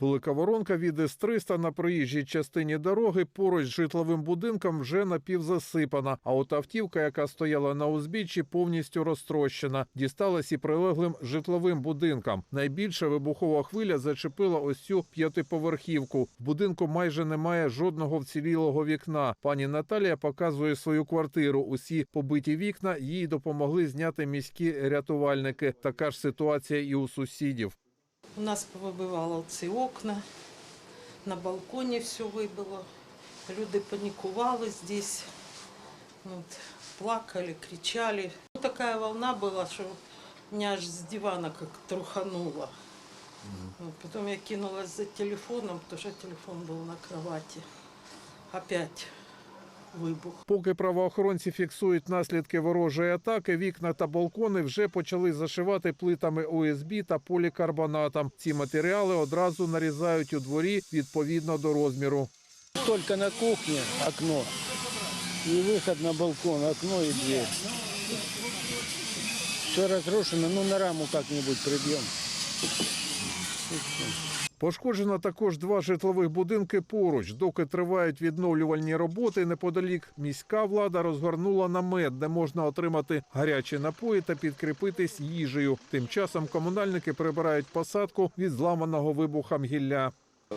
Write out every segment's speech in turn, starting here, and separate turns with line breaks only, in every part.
Велика воронка від С-300 на проїжджій частині дороги поруч з житловим будинком вже напівзасипана, а от автівка, яка стояла на узбіччі, повністю розтрощена. Дісталась і прилеглим житловим будинкам. Найбільша вибухова хвиля зачепила ось цю п'ятиповерхівку. В будинку майже немає жодного вцілілого вікна. Пані Наталія показує свою квартиру. Усі побиті вікна їй допомогли зняти міські рятувальники. Така ж ситуація і у сусідів.
У нас повибивало ці окна, на балконі все вибило. Люди панікували здесь, от, плакали, кричали. Ну, Такая волна была, что меня аж с дивана как трухануло. Вот, потом я кинулась за телефоном, потому что телефон был на кровати. Опять вибух.
Поки правоохоронці фіксують наслідки ворожої атаки, вікна та балкони вже почали зашивати плитами ОСБ та полікарбонатом. Ці матеріали одразу нарізають у дворі відповідно до розміру.
Только на кухне окно. И выход на балкон, окно и дверь. Все разрушено, ну на раму как-нибудь прибьем.
Пошкоджено також два житлових будинки поруч. Доки тривають відновлювальні роботи, неподалік міська влада розгорнула намет, де можна отримати гарячі напої та підкріпитись їжею. Тим часом комунальники прибирають посадку від зламаного вибухом гілля.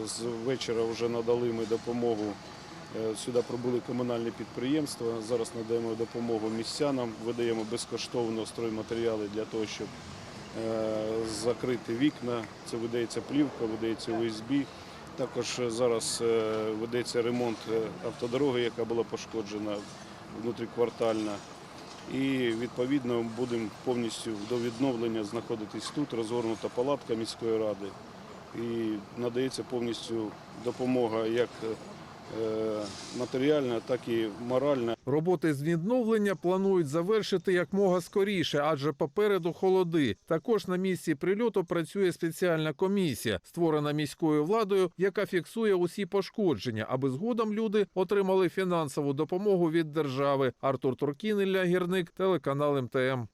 З вечора вже надали ми допомогу. Е, Сюди прибули комунальні підприємства. Зараз надаємо допомогу містянам, видаємо безкоштовно стройматеріали для того, щоб закрити вікна. Це видається плівка, видається ОСБ. Також зараз е, ведеться ремонт е, автодороги, яка була пошкоджена внутріквартальна. І відповідно будемо повністю до відновлення знаходитись тут. Розгорнута палатка міської ради і надається повністю допомога як е, матеріальна, так і моральна.
Роботи з відновлення планують завершити якмога скоріше, адже попереду холоди. Також на місці прильоту працює спеціальна комісія, створена міською владою, яка фіксує усі пошкодження, аби згодом люди отримали фінансову допомогу від держави. Артур Туркін, Ілля Гірник, телеканал МТМ.